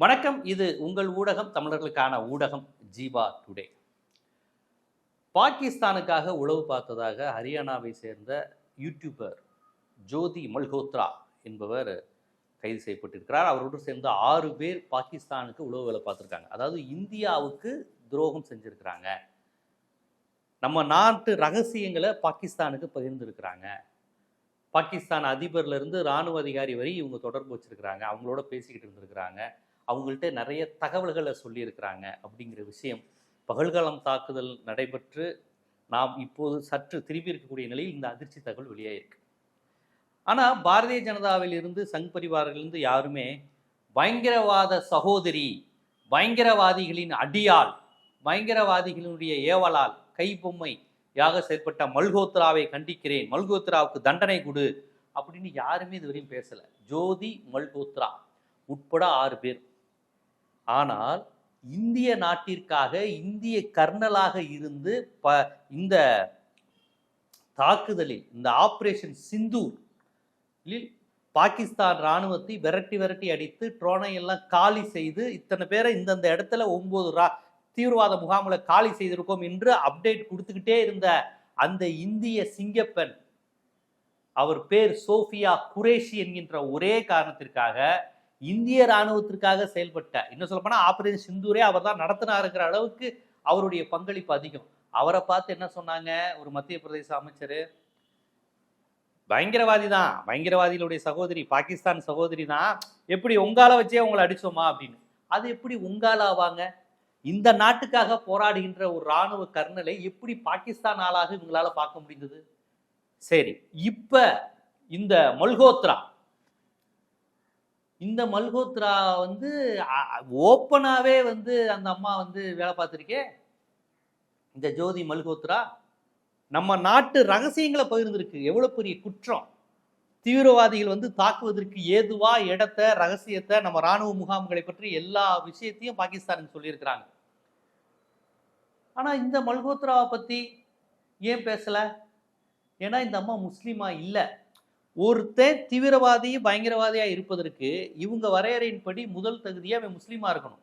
வணக்கம். இது உங்கள் ஊடகம் தமிழர்களுக்கான ஊடகம் ஜீவா டுடே. பாகிஸ்தானுக்காக உளவு பார்த்ததாக ஹரியானாவை சேர்ந்த யூடியூபர் ஜோதி மல்ஹோத்ரா என்பவர் கைது செய்யப்பட்டிருக்கிறார். அவரோடு சேர்ந்த ஆறு பேர் பாகிஸ்தானுக்கு உளவு வேலை பார்த்துருக்காங்க. அதாவது இந்தியாவுக்கு துரோகம் செஞ்சுருக்கிறாங்க. நம்ம நாட்டு ரகசியங்களை பாகிஸ்தானுக்கு பகிர்ந்துருக்கிறாங்க. பாகிஸ்தான் அதிபர்லேருந்து இராணுவ ராணுவ அதிகாரி வரை இவங்க தொடர்பு வச்சிருக்கிறாங்க. அவங்களோட பேசிக்கிட்டு இருந்திருக்கிறாங்க. அவங்கள்ட்ட நிறைய தகவல்களை சொல்லியிருக்கிறாங்க அப்படிங்கிற விஷயம் பகல்காலம் தாக்குதல் நடைபெற்று நாம் இப்போது சற்று திரும்பி இருக்கக்கூடிய நிலையில் இந்த அதிர்ச்சி தகவல் வெளியாயிருக்கு ஆனால் பாரதிய ஜனதாவில் இருந்து சங் பரிவாரிலிருந்து யாருமே பயங்கரவாத சகோதரி பயங்கரவாதிகளின் அடியால் பயங்கரவாதிகளினுடைய ஏவலால் கைபொம்மை யாக செயற்பட்ட மல்ஹோத்ராவை கண்டிக்கிறேன் மல்கோத்ராவுக்கு தண்டனை கொடு அப்படின்னு யாருமே இதுவரையும் பேசலை. ஜோதி மல்கோத்ரா உட்பட ஆறு பேர். ஆனால் இந்திய நாட்டிற்காக இந்திய கர்னலாக இருந்து ப இந்த தாக்குதலில் இந்த ஆப்ரேஷன் சிந்தூரில் பாகிஸ்தான் ராணுவத்தை விரட்டி விரட்டி அடித்து ட்ரோனை எல்லாம் காலி செய்து இத்தனை பேரை இந்தந்த இடத்துல ஒன்பது ரா தீவிரவாத முகாம்களை காலி செய்திருக்கோம் என்று அப்டேட் கொடுத்துக்கிட்டே இருந்த அந்த இந்திய சிங்கப்பெண் அவர் பேர் சோஃபியா குரேஷி என்கின்ற ஒரே காரணத்திற்காக இந்திய ராணுவத்திற்காக செயல்பட்ட இன்னும் சொல்லப்போனால் ஆபரேஷன் சிந்தூரே அவர் தான் நடத்தினாருங்கிற அளவுக்கு அவருடைய பங்களிப்பு அதிகம். அவரை பார்த்து என்ன சொன்னாங்க ஒரு மத்திய பிரதேச அமைச்சர்? பயங்கரவாதி தான் பயங்கரவாதிகளுடைய சகோதரி பாகிஸ்தான் சகோதரி தான் எப்படி உங்கால வச்சே உங்களை அடிச்சோமா அப்படின்னு. அது எப்படி உங்கால ஆவாங்க? இந்த நாட்டுக்காக போராடுகின்ற ஒரு ராணுவ கர்னலை எப்படி பாகிஸ்தான் ஆளாக இவங்களால பார்க்க முடிந்தது? சரி இப்ப இந்த மல்ஹோத்ரா இந்த மல்ஹோத்ரா வந்து ஓப்பனாகவே வந்து அந்த அம்மா வந்து வேலை பார்த்துருக்கே. இந்த ஜோதி மல்ஹோத்ரா நம்ம நாட்டு ரகசியங்களை பகிர்ந்திருக்கு. எவ்வளோ பெரிய குற்றம். தீவிரவாதிகள் வந்து தாக்குவதற்கு ஏதுவா இடத்த ரகசியத்தை நம்ம ராணுவ முகாம்களை பற்றி எல்லா விஷயத்தையும் பாகிஸ்தானுக்கு சொல்லியிருக்கிறாங்க. ஆனால் இந்த மல்கோத்ராவை பற்றி ஏன் பேசலை? ஏன்னா இந்த அம்மா முஸ்லீமா இல்லை. ஒருத்தன் தீவிரவாதி பயங்கரவாதியாக இருப்பதற்கு இவங்க வரையறையின்படி முதல் தகுதியாக அவன் முஸ்லீமாக இருக்கணும்.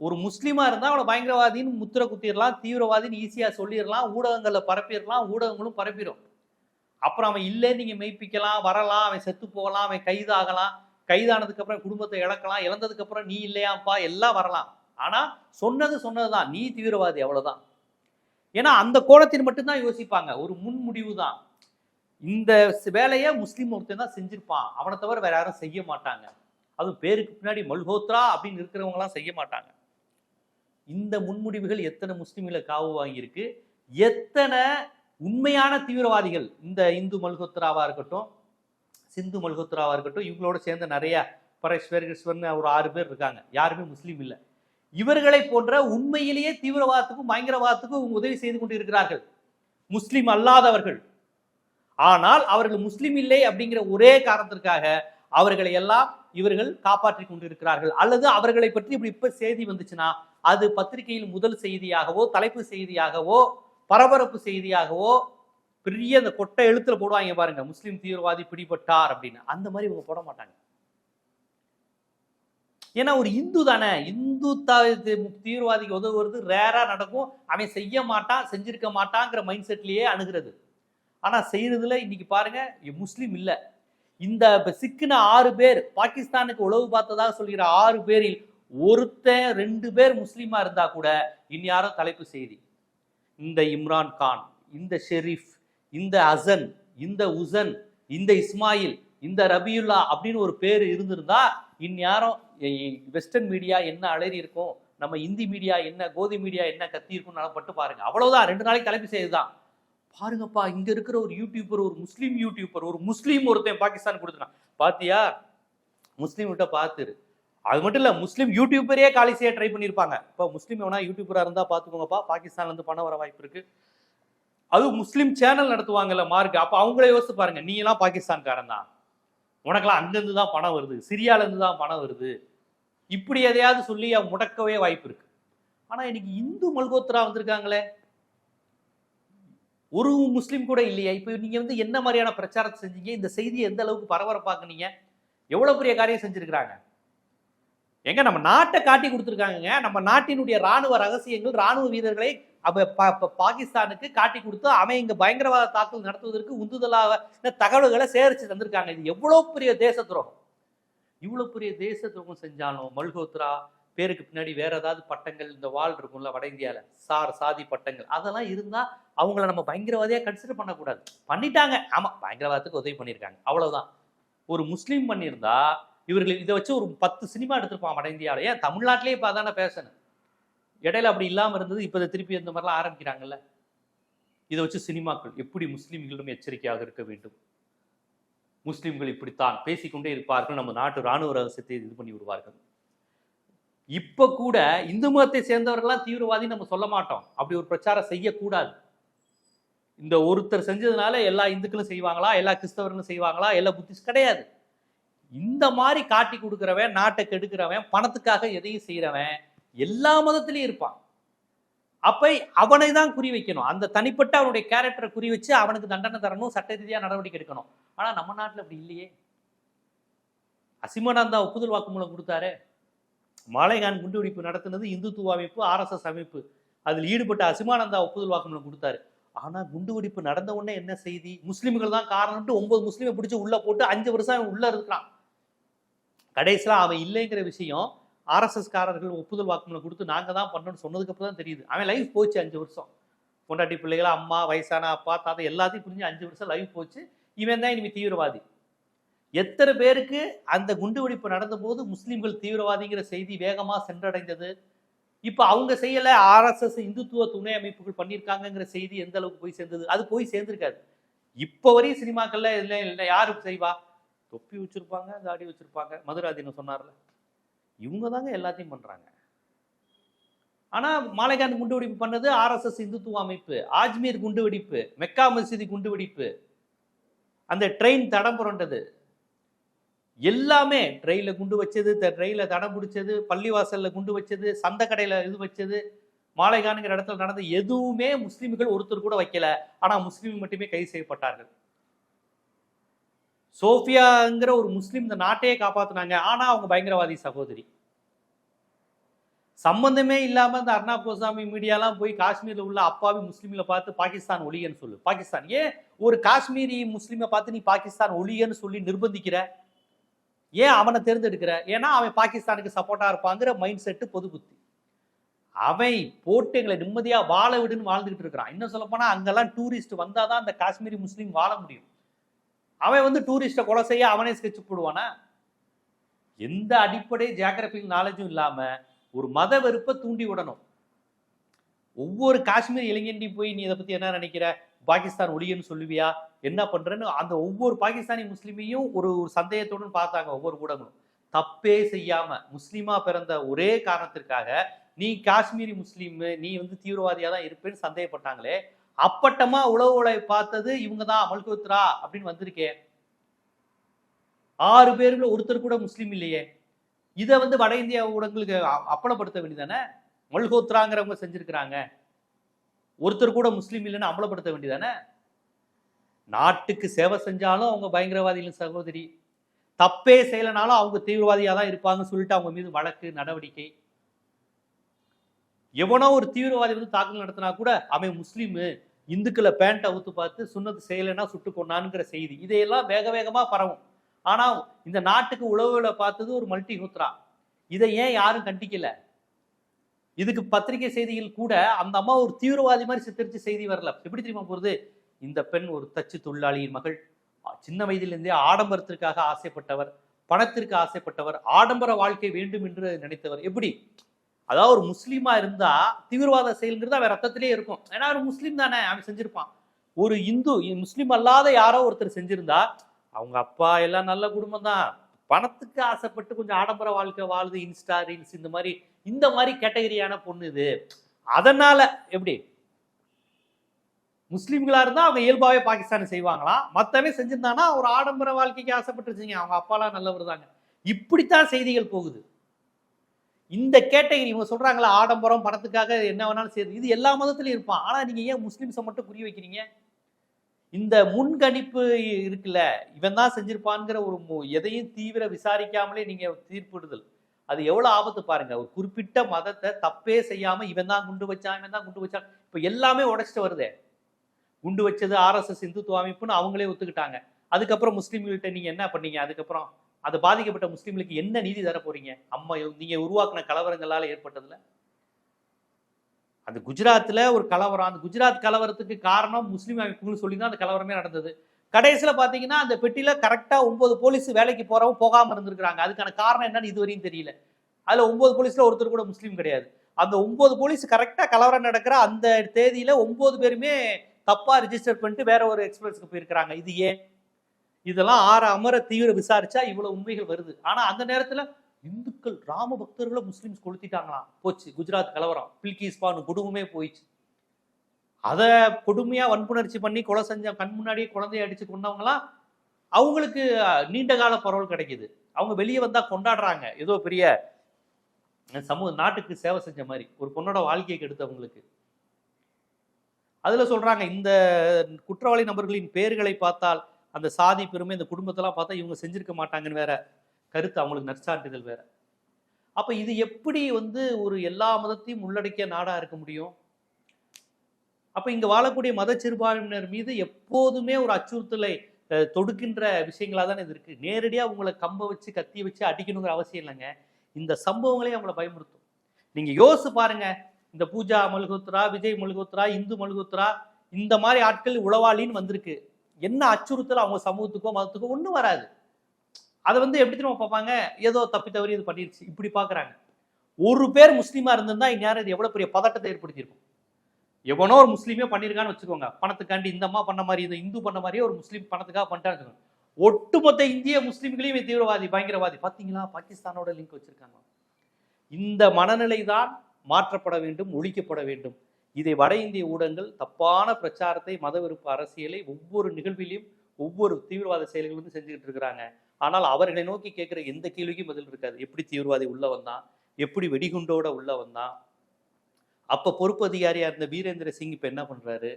ஒரு முஸ்லீமாக இருந்தால் அவனை பயங்கரவாதின்னு முத்திரை குத்திடலாம் தீவிரவாதின்னு ஈஸியாக சொல்லிடலாம் ஊடகங்களில் பரப்பிடலாம் ஊடகங்களும் பரப்பிடும் அப்புறம் அவன் இல்லை நீங்கள் மெய்ப்பிக்கலாம் வரலாம் அவன் செத்து போகலாம் அவன் கைதாகலாம் கைதானதுக்கப்புறம் குடும்பத்தை இழக்கலாம் இழந்ததுக்கப்புறம் நீ இல்லையாப்பா எல்லாம் வரலாம். ஆனால் சொன்னது சொன்னது தான் நீ தீவிரவாதி அவ்வளோதான் ஏன்னா அந்த கோணத்தில் மட்டும்தான் யோசிப்பாங்க. ஒரு முன்முடிவு தான் இந்த வேலையை முஸ்லீம் ஒருத்தன் தான் செஞ்சிருப்பான். அவனை தவிர வேற யாரும் செய்ய மாட்டாங்க. அதுவும் பேருக்கு பின்னாடி மல்ஹோத்ரா அப்படின்னு இருக்கிறவங்களாம் செய்ய மாட்டாங்க. இந்த முன்முடிவுகள் எத்தனை முஸ்லீம்களை காவு வாங்கியிருக்கு? எத்தனை உண்மையான தீவிரவாதிகள் இந்த இந்து மல்ஹோத்ராவா இருக்கட்டும் சிந்து மல்ஹோத்ராவா இருக்கட்டும் இவங்களோட சேர்ந்த நிறைய பரேஸ்வர் ஒரு ஆறு பேர் இருக்காங்க. யாருமே முஸ்லீம் இல்லை. இவர்களை போன்ற உண்மையிலேயே தீவிரவாதத்துக்கும் பயங்கரவாதத்துக்கும் உதவி செய்து கொண்டு இருக்கிறார்கள் முஸ்லீம் அல்லாதவர்கள். ஆனால் அவர்கள் முஸ்லீம் இல்லை அப்படிங்கிற ஒரே காரணத்திற்காக அவர்களை எல்லாம் இவர்கள் காப்பாற்றி கொண்டிருக்கிறார்கள். அல்லது அவர்களை பற்றி இப்படி இப்ப செய்தி வந்துச்சுன்னா அது பத்திரிகையில் முதல் செய்தியாகவோ தலைப்பு செய்தியாகவோ பரபரப்பு செய்தியாகவோ பெரிய அந்த கொட்டை எழுத்துல போடுவாங்க பாருங்க முஸ்லீம் தீவிரவாதி பிடிபட்டார் அப்படின்னு. அந்த மாதிரி இவங்க போட மாட்டாங்க. ஏன்னா ஒரு இந்து தானே. இந்து தீவிரவாதிக்கு உதவுவது ரேரா நடக்கும். அவன் செய்ய மாட்டான் செஞ்சிருக்க மாட்டாங்கிற மைண்ட் செட்லயே அணுகிறது. ஆனால் செய்கிறதுல இன்னைக்கு பாருங்க முஸ்லீம் இல்லை. இந்த சிக்கின ஆறு பேர் பாகிஸ்தானுக்கு உளவு பார்த்ததாக சொல்கிற ஆறு பேரில் ஒருத்தன் ரெண்டு பேர் முஸ்லீமா இருந்தா கூட இன்யாரும் தலைப்பு செய்தி. இந்த இம்ரான் கான் இந்த ஷெரீஃப் இந்த அசன் இந்த உசன் இந்த இஸ்மாயில் இந்த ரபியுல்லா அப்படின்னு ஒரு பேர் இருந்திருந்தா இந்நேரம் வெஸ்டர்ன் மீடியா என்ன அலறி இருக்கும் நம்ம இந்தி மீடியா என்ன கோதி மீடியா என்ன கத்தி இருக்கும்னு பட்டு பாருங்க. அவ்வளவுதான் ரெண்டு நாளைக்கு தலைப்பு செய்யுதுதான் பாருங்கப்பா இங்க இருக்கிற ஒரு யூடியூபர் ஒரு முஸ்லீம் யூடியூபர் ஒரு முஸ்லீம் ஒருத்தன் பாகிஸ்தான் கொடுத்துட்டான். பாத்தியா? முஸ்லீம் கிட்ட பார்த்துரு அது மட்டும் இல்ல முஸ்லீம் யூடியூபரே காலி செய்ய ட்ரை பண்ணியிருப்பாங்க இப்போ முஸ்லீம் எவனா யூடியூபரா இருந்தா பாத்துக்கோங்கப்பா பாகிஸ்தான்ல இருந்து பணம் வர வாய்ப்பு இருக்கு. அது முஸ்லீம் சேனல் நடத்துவாங்கல்ல மார்க். அப்ப அவங்களே யோசிச்சு பாருங்க நீ எல்லாம் பாகிஸ்தான்காரன் தான். உனக்கெல்லாம் அங்கிருந்து தான் பணம் வருது சிரியால இருந்து தான் பணம் வருது. இப்படி எதையாவது சொல்லி முடக்கவே வாய்ப்பு இருக்கு. ஆனா இன்னைக்கு இந்து மல்கோத்ரா வந்திருக்காங்களே ஒரு முஸ்லீம் கூட இல்லையா? இப்போ நீங்க வந்து என்ன மாதிரியான பிரச்சாரத்தை செஞ்சீங்க? இந்த செய்தியை எந்த அளவுக்கு பரபரப்பாக்குனீங்க? எவ்வளவு பெரிய காரியம் செஞ்சிருக்கிறாங்க? எங்க நம்ம நாட்டை காட்டி கொடுத்துருக்காங்கங்க. நம்ம நாட்டினுடைய ராணுவ ரகசியங்கள் ராணுவ வீரர்களை அப்ப பாகிஸ்தானுக்கு காட்டி கொடுத்து அவன் இங்க பயங்கரவாத தாக்குதல் நடத்துவதற்கு உந்துதலாக இந்த தகவல்களை சேகரித்து தந்திருக்காங்க. இது எவ்வளவு பெரிய தேச துரோகம்? இவ்வளோ பெரிய தேச துரோகம் செஞ்சாலும் மல்ஹோத்ரா பேருக்கு பின்னாடி வேற ஏதாவது பட்டங்கள் இந்த வால் இருக்கும்ல வட இந்தியால சார் சாதி பட்டங்கள் அதெல்லாம் இருந்தா அவங்கள நம்ம பயங்கரவாதியா கன்சிடர் பண்ணக்கூடாது. பண்ணிட்டாங்க. ஆமா பயங்கரவாதத்துக்கு உதவி பண்ணியிருக்காங்க. அவ்வளவுதான். ஒரு முஸ்லீம் பண்ணியிருந்தா இவர்கள் இதை வச்சு ஒரு பத்து சினிமா எடுத்திருப்பான் வட இந்தியாவில் ஏன்? தமிழ்நாட்டிலேயே இப்போ அதானே பேசணும். இடையில அப்படி இல்லாமல் இருந்தது இப்போ இதை திருப்பி இந்த மாதிரிலாம் ஆரம்பிக்கிறாங்கல்ல. இதை வச்சு சினிமாக்கள் எப்படி முஸ்லீம்களிடம் எச்சரிக்கையாக இருக்க வேண்டும்? முஸ்லீம்கள் இப்படித்தான் பேசிக்கொண்டே இருப்பார்கள். நம்ம நாட்டு ராணுவ ரகசியத்தை இது பண்ணி விடுவார்கள். இப்போ கூட இந்து மதத்தை சேர்ந்தவர்கள்லாம் தீவிரவாதி நம்ம சொல்ல மாட்டோம். அப்படி ஒரு பிரச்சாரம் செய்யக்கூடாது. இந்த ஒருத்தர் செஞ்சதுனால எல்லா இந்துக்களும் செய்வாங்களா எல்லா கிறிஸ்தவர்களும் செய்வாங்களா எல்லா புத்திஸ்ட் கிடையாது. இந்த மாதிரி காட்டி கொடுக்குறவன் நாட்டை கெடுக்கிறவன் பணத்துக்காக எதையும் செய்கிறவன் எல்லா மதத்திலையும் இருப்பான். அப்ப அவனை தான் குறி வைக்கணும். அந்த தனிப்பட்ட அவனுடைய கேரக்டரை குறி வச்சு அவனுக்கு தண்டனை தரணும் சட்ட ரீதியாக நடவடிக்கை எடுக்கணும். ஆனால் நம்ம நாட்டில் அப்படி இல்லையே. அசிமானந்தா ஒப்புதல் வாக்குமூலம் கொடுத்தாரு. மாலைகான் குண்டுவெடிப்பு நடத்தினது இந்துத்துவ அமைப்பு ஆர்எஸ்எஸ் அமைப்பு. அதில் ஈடுபட்ட அசிமானந்தா ஒப்புதல் வாக்குமூலம் கொடுத்தாரு. ஆனால் குண்டுவெடிப்பு நடந்த உடனே என்ன செய்தி? முஸ்லீம்கள் தான் காரணம்ட்டு ஒன்பது முஸ்லீமை பிடிச்சி உள்ள போட்டு அஞ்சு வருஷம் அவன் உள்ள இருக்கிறான். கடைசியில் அவன் இல்லைங்கிற விஷயம் ஆர்எஸ்எஸ் காரர்கள் ஒப்புதல் வாக்குமூலம் கொடுத்து நாங்கள் தான் பண்ணணும்னு சொன்னதுக்கு அப்புறம் தான் தெரியுது. அவன் லைஃப் போச்சு அஞ்சு வருஷம். பொண்டாட்டி பிள்ளைகள் அம்மா வயசான அப்பா தாத்தா எல்லாத்தையும் புரிஞ்சு அஞ்சு வருஷம் லைஃப் போச்சு. இவன் தான் இனிமே தீவிரவாதி. எத்தனை பேருக்கு அந்த குண்டுவெடிப்பு நடந்தபோது முஸ்லீம்கள் தீவிரவாதிங்கிற செய்தி வேகமாக சென்றடைந்தது? இப்போ அவங்க செய்யலை ஆர்எஸ்எஸ் இந்துத்துவ துணை அமைப்புகள் பண்ணியிருக்காங்கங்கிற செய்தி எந்த அளவுக்கு போய் சேர்ந்தது? அது போய் சேர்ந்திருக்காது. இப்போ வரையும் சினிமாக்கள்ல இல்லை இல்லை யாரு செய்வா? தொப்பி வச்சிருப்பாங்க தாடி வச்சிருப்பாங்க. மதுராதீனம் சொன்னார்ல? இவங்க தாங்க எல்லாத்தையும் பண்றாங்க. ஆனா மாலைகாந்த் குண்டுவெடிப்பு பண்ணது ஆர்எஸ்எஸ் இந்துத்துவ அமைப்பு. ஆஜ்மீர் குண்டுவெடிப்பு மெக்கா மசீதி குண்டுவெடிப்பு. அந்த ட்ரெயின் தடம் புரண்டது. எல்லாமே ட்ரெயினில் குண்டு வச்சது ட்ரெயினில் தடம் பிடிச்சது பள்ளிவாசலில் குண்டு வச்சது சந்தை கடையில் இது வச்சது மாலைகானுங்கிற இடத்துல நடந்த எதுவுமே முஸ்லீம்கள் ஒருத்தர் கூட வைக்கல. ஆனால் முஸ்லீம் மட்டுமே கைது செய்யப்பட்டார்கள். சோஃபியாங்கிற ஒரு முஸ்லீம் இந்த நாட்டையே காப்பாற்றினாங்க ஆனால் அவங்க பயங்கரவாதி சகோதரி. சம்பந்தமே இல்லாமல் இந்த அர்ணா கோசாமி மீடியாலாம் போய் காஷ்மீரில் உள்ள அப்பாவி முஸ்லீமில் பார்த்து பாகிஸ்தான் ஒளியன்னு சொல்லு. பாகிஸ்தான் ஏன் ஒரு காஷ்மீரி முஸ்லீமை பார்த்து நீ பாகிஸ்தான் ஒளியன்னு சொல்லி நிர்பந்திக்கிற? ஏன் அவனை தேர்ந்தெடுக்கிற? ஏன்னா அவன் பாகிஸ்தானுக்கு சப்போர்ட்டாக இருப்பாங்கிற மைண்ட் செட்டு பொது புத்தி. அவன் போட்டு எங்களை நிம்மதியாக வாழ விடுன்னு வாழ்ந்துகிட்டு இருக்கிறான். இன்னும் சொல்லப்போனால் அங்கெல்லாம் டூரிஸ்ட் வந்தால் தான் அந்த காஷ்மீரி முஸ்லீம் வாழ முடியும். அவன் வந்து டூரிஸ்ட்டை கொலை செய்ய அவனே ஸ்கெட்ச் போடுவானா? எந்த அடிப்படை ஜியாகிரபிக்கல் நாலேஜும் இல்லாமல் ஒரு மத வெறுப்பை தூண்டி விடணும். ஒவ்வொரு காஷ்மீர் இளைஞண்டி போய் நீ இதை பத்தி என்ன நினைக்கிற? பாகிஸ்தான் ஒளியன்னு சொல்லுவியா? என்ன பண்றேன்னு அந்த ஒவ்வொரு பாகிஸ்தானி முஸ்லீமையும் ஒரு ஒரு சந்தேகத்துடன் பார்த்தாங்க ஒவ்வொரு ஊடகங்களும். தப்பே செய்யாம முஸ்லீமா பிறந்த ஒரே காரணத்திற்காக நீ காஷ்மீரி முஸ்லீம் நீ வந்து தீவிரவாதியா தான் இருப்பேன்னு சந்தேகப்பட்டாங்களே. அப்பட்டமா உளவு உலை பார்த்தது இவங்க தான் மல்கோத்ரா அப்படின்னு வந்திருக்கே. ஆறு பேருக்குள்ள ஒருத்தர் கூட முஸ்லீம் இல்லையே. இதை வந்து வட இந்தியா ஊடகங்களுக்கு அப்பலப்படுத்த வேண்டியதானே மல்ஹோத்ராங்கிறவங்க செஞ்சிருக்கிறாங்க. ஒருத்தர் கூட முஸ்லீம் இல்லைன்னு அமலப்படுத்த வேண்டியதானே? நாட்டுக்கு சேவை செஞ்சாலும் அவங்க பயங்கரவாதிகளின் சகோதரி. தப்பே செய்யலைனாலும் அவங்க தீவிரவாதியாக தான் இருப்பாங்கன்னு சொல்லிட்டு அவங்க மீது வழக்கு நடவடிக்கை. எவனோ ஒரு தீவிரவாதி வந்து தாக்குதல் நடத்தினா கூட அவன் முஸ்லீமு இந்துக்களை பேண்ட் அவுத்து பார்த்து சுண்ணத்து செய்யலைன்னா சுட்டு கொண்டானுங்கிற செய்தி. இதையெல்லாம் வேக வேகமாக பரவும். ஆனால் இந்த நாட்டுக்கு உழவுகளை பார்த்தது ஒரு மல்டி நூத்ரா. இதை ஏன் யாரும் கண்டிக்கலை? இதுக்கு பத்திரிகை செய்திகள் கூட அந்த அம்மா ஒரு தீவிரவாதி மாதிரி சித்தரிச்சு செய்தி வரல. எப்படி தெரியுமா போகிறது இந்த பெண் ஒரு தச்சு தொழிலாளியின் மகள். சின்ன வயதிலிருந்தே ஆடம்பரத்திற்காக ஆசைப்பட்டவர் பணத்திற்கு ஆசைப்பட்டவர் ஆடம்பர வாழ்க்கை வேண்டும் என்று நினைத்தவர். எப்படி? அதாவது ஒரு முஸ்லீமா இருந்தா தீவிரவாத செயல்ங்கிறது அவன் ரத்தத்திலே இருக்கும். ஏன்னா ஒரு முஸ்லீம் தானே அவன் செஞ்சிருப்பான். ஒரு இந்து முஸ்லீம் அல்லாத யாரோ ஒருத்தர் செஞ்சிருந்தா அவங்க அப்பா எல்லாம் நல்ல குடும்பம் தான் பணத்துக்கு ஆசைப்பட்டு கொஞ்சம் ஆடம்பர வாழ்க்கை வாழுது இன்ஸ்டா ரீல்ஸ் இந்த மாதிரி இந்த மாதிரி கேட்டகரியான பொண்ணு இது. அதனால எப்படி? முஸ்லீம்களா இருந்தா அவங்க இயல்பாவே பாகிஸ்தான் செய்வாங்களா? மத்தவே செஞ்சிருந்தானா ஒரு ஆடம்பர வாழ்க்கைக்கு ஆசைப்பட்டுருச்சிங்க அவங்க அப்பாலாம் நல்லவர் தாங்க. இப்படித்தான் செய்திகள் போகுது. இந்த கேட்டகரி இவங்க சொல்றாங்களா ஆடம்பரம் பணத்துக்காக என்ன வேணாலும் செய்யுது இது எல்லா மதத்திலையும் இருப்பான். ஆனா நீங்க ஏன் முஸ்லிம்ஸை மட்டும் குறி வைக்கிறீங்க? இந்த முன்கணிப்பு இருக்குல்ல இவன் தான் செஞ்சிருப்பான்ங்கிற ஒரு மு- எதையும் தீவிர விசாரிக்காமலே நீங்க தீர்ப்பிடுதல். அது எவ்வளவு ஆபத்து பாருங்க. ஒரு குறிப்பிட்ட மதத்தை தப்பே செய்யாம இவன் தான் குண்டு வச்சான் இவன் தான் குண்டு வச்சான். இப்ப எல்லாமே உடைச்சிட்டு வருதே. குண்டு வச்சது ஆர்எஸ்எஸ் இந்துத்துவ அமைப்புன்னு அவங்களே ஒத்துக்கிட்டாங்க. அதுக்கப்புறம் முஸ்லீம்கள்ட்ட நீங்க என்ன பண்ணீங்க? அதுக்கப்புறம் அது பாதிக்கப்பட்ட முஸ்லீம்களுக்கு என்ன நீதி தர போறீங்க அம்மா நீங்க உருவாக்குன கலவரங்களால ஏற்பட்டதுல? அந்த குஜராத்தில் ஒரு கலவரம் அந்த குஜராத் கலவரத்துக்கு காரணம் முஸ்லீம் அமைப்புகள் சொல்லி தான் அந்த கலவரமே நடந்தது. கடைசியில் பார்த்தீங்கன்னா அந்த பெட்டியில் கரெக்டாக ஒன்பது போலீஸ் வேலைக்கு போகிறவங்க போகாமல் இருந்திருக்கிறாங்க. அதுக்கான காரணம் என்னன்னு இதுவரையும் தெரியல. அதில் ஒம்பது போலீஸில் ஒருத்தர் கூட முஸ்லீம் கிடையாது. அந்த ஒம்பது போலீஸ் கரெக்டாக கலவரம் நடக்கிற அந்த தேதியில் ஒம்பது பேருமே தப்பாக ரிஜிஸ்டர் பண்ணிட்டு வேற ஒரு எக்ஸ்பிரஸ்க்கு போயிருக்கிறாங்க. இது ஏன்? இதெல்லாம் ஆற அமர தீவிர விசாரிச்சா இவ்வளோ உண்மைகள் வருது. ஆனால் அந்த நேரத்தில் இந்துக்கள் ராம பக்தர்களை முஸ்லீம்ஸ் கொளுத்திட்டாங்களாம் போச்சு குஜராத் கலவரம். பில்கிஸ்பானு குடும்பமே போயிடுச்சு. அதை கொடுமையாக வன்புணர்ச்சி பண்ணி கொலை செஞ்ச கண் முன்னாடியே குழந்தைய அடிச்சு கொண்டவங்களாம் அவங்களுக்கு நீண்ட கால பரவல் கிடைக்குது. அவங்க வெளியே வந்தால் கொண்டாடுறாங்க. ஏதோ பெரிய சமூக நாட்டுக்கு சேவை செஞ்ச மாதிரி. ஒரு பொண்ணோட வாழ்க்கையை கெடுத்தவங்களுக்கு. அதில் சொல்றாங்க இந்த குற்றவாளி நபர்களின் பெயர்களை பார்த்தால் அந்த சாதி பெருமை இந்த குடும்பத்தெல்லாம் பார்த்தா இவங்க செஞ்சிருக்க மாட்டாங்கன்னு வேற கருத்து அவங்களுக்கு நற்சான்றிதழ் வேற. அப்ப இது எப்படி வந்து ஒரு எல்லா மதத்தையும் உள்ளடக்கிய நாடா இருக்க முடியும்? அப்ப இங்க வாழக்கூடிய மத சிறுபான்மையினர் மீது எப்போதுமே ஒரு அச்சுறுத்தலை தொடுக்கின்ற விஷயங்களா தானே இது இருக்கு. நேரடியா உங்களை கம்ப வச்சு கத்தி வச்சு அடிக்கணுங்கிற அவசியம் இல்லைங்க. இந்த சம்பவங்களே அவங்கள பயமுறுத்தும். நீங்க யோசிச்சு பாருங்க. இந்த பூஜா மல்கோத்ரா விஜய் மல்கோத்ரா இந்து மல்கோத்ரா இந்த மாதிரி ஆட்கள் உளவாளின்னு வந்திருக்கு. என்ன அச்சுறுத்தல் அவங்க சமூகத்துக்கோ மதத்துக்கோ ஒன்றும் வராது. அதை வந்து எப்படி திரும்ப பார்ப்பாங்க? ஏதோ தப்பி தவறி இது பண்ணிருச்சு. இப்படி பார்க்குறாங்க. ஒரு பேர் முஸ்லீமாக இருந்திருந்தா இந்நேரம் இது எவ்வளோ பெரிய பதட்டத்தை ஏற்படுத்தியிருக்கும். எவனோ ஒரு முஸ்லீமே பண்ணியிருக்கான்னு வச்சுக்கோங்க. பணத்துக்காண்டி இந்த அம்மா பண்ண மாதிரி இந்த இந்து பண்ண மாதிரியே ஒரு முஸ்லீம் பணத்துக்காக பண்ணிட்டான்னு வச்சுக்கோங்க. ஒட்டுமொத்த இந்திய முஸ்லீம்களையும் தீவிரவாதி பயங்கரவாதி. பார்த்தீங்களா? பாகிஸ்தானோட லிங்க் வச்சிருக்காங்க. இந்த மனநிலை தான் மாற்றப்பட வேண்டும் ஒழிக்கப்பட வேண்டும். இதை வட இந்திய ஊடகங்கள் தப்பான பிரச்சாரத்தை மத அரசியலை ஒவ்வொரு நிகழ்விலையும் ஒவ்வொரு தீவிரவாத செயல்களும் செஞ்சுக்கிட்டு இருக்கிறாங்க. ஆனால் அவர்களை நோக்கி கேட்குற எந்த கேள்விக்கும் பதில் இருக்காது. எப்படி தீவிரவாதி உள்ள வந்தான்? எப்படி வெடிகுண்டோட உள்ள வந்தான்? அப்ப பொறுப்பு அதிகாரியா இருந்த வீரேந்திர சிங் இப்ப என்ன பண்றாரு?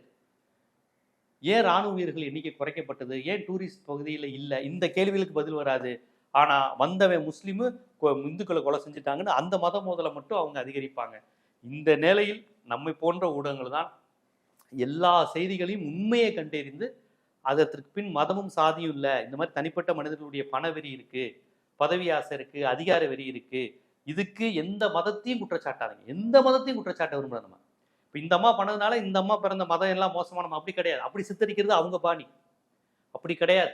ஏன் ராணுவ வீரர்கள் எண்ணிக்கை குறைக்கப்பட்டது? ஏன் டூரிஸ்ட் பகுதியில் இல்லை? இந்த கேள்விகளுக்கு பதில் வராது. ஆனால் வந்தவன் முஸ்லீமு இந்துக்களை கொலை செஞ்சுட்டாங்கன்னு அந்த மத மோதலை மட்டும் அவங்க அதிகரிப்பாங்க. இந்த நிலையில் நம்மை போன்ற ஊடகங்கள் தான் எல்லா செய்திகளையும் உண்மையை கண்டறிந்து அதற்கு பின் மதமும் சாதியும் இல்லை. இந்த மாதிரி தனிப்பட்ட மனிதர்களுடைய பண வெறி இருக்கு. பதவி ஆசை இருக்கு. அதிகார வெறி இருக்கு. இதுக்கு எந்த மதத்தையும் குற்றச்சாட்டாதீங்க. எந்த மதத்தையும் குற்றச்சாட்ட விரும்பல நம்ம. இப்போ இந்த அம்மா பண்ணதுனால இந்த அம்மா பிறந்த மதம் எல்லாம் மோசமான அப்படி கிடையாது. அப்படி சித்தரிக்கிறது அவங்க பாணி. அப்படி கிடையாது.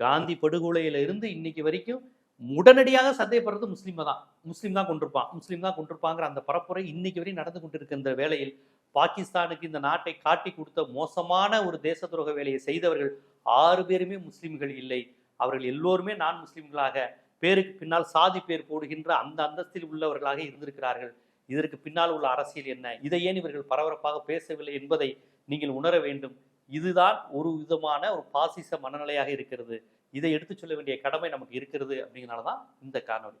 காந்தி படுகொலையில இருந்து இன்னைக்கு வரைக்கும் உடனடியாக சந்தேகப்படுறது முஸ்லீம் தான். முஸ்லீம் தான் கொண்டிருப்பான். முஸ்லீம் தான் கொண்டிருப்பாங்கிற அந்த பரப்புரை இன்னைக்கு வரையும் நடந்து கொண்டிருக்கின்ற வேளையில் பாகிஸ்தானுக்கு இந்த நாட்டை காட்டி கொடுத்த மோசமான ஒரு தேச துரோக வேலையை செய்தவர்கள் ஆறு பேருமே முஸ்லிம்கள் இல்லை. அவர்கள் எல்லோருமே நான் முஸ்லிம்களாக. பேருக்கு பின்னால் சாதி பேர் போடுகின்ற அந்த அந்தஸ்தில் உள்ளவர்களாக இருந்திருக்கிறார்கள். இதற்கு பின்னால் உள்ள அரசியல் என்ன? இதை ஏன் இவர்கள் பரபரப்பாக பேசவில்லை என்பதை நீங்கள் உணர வேண்டும். இதுதான் ஒரு விதமான ஒரு பாசிச மனநிலையாக இருக்கிறது. இதை எடுத்துச் சொல்ல வேண்டிய கடமை நமக்கு இருக்கிறது அப்படிங்கிறனால தான் இந்த காணொலி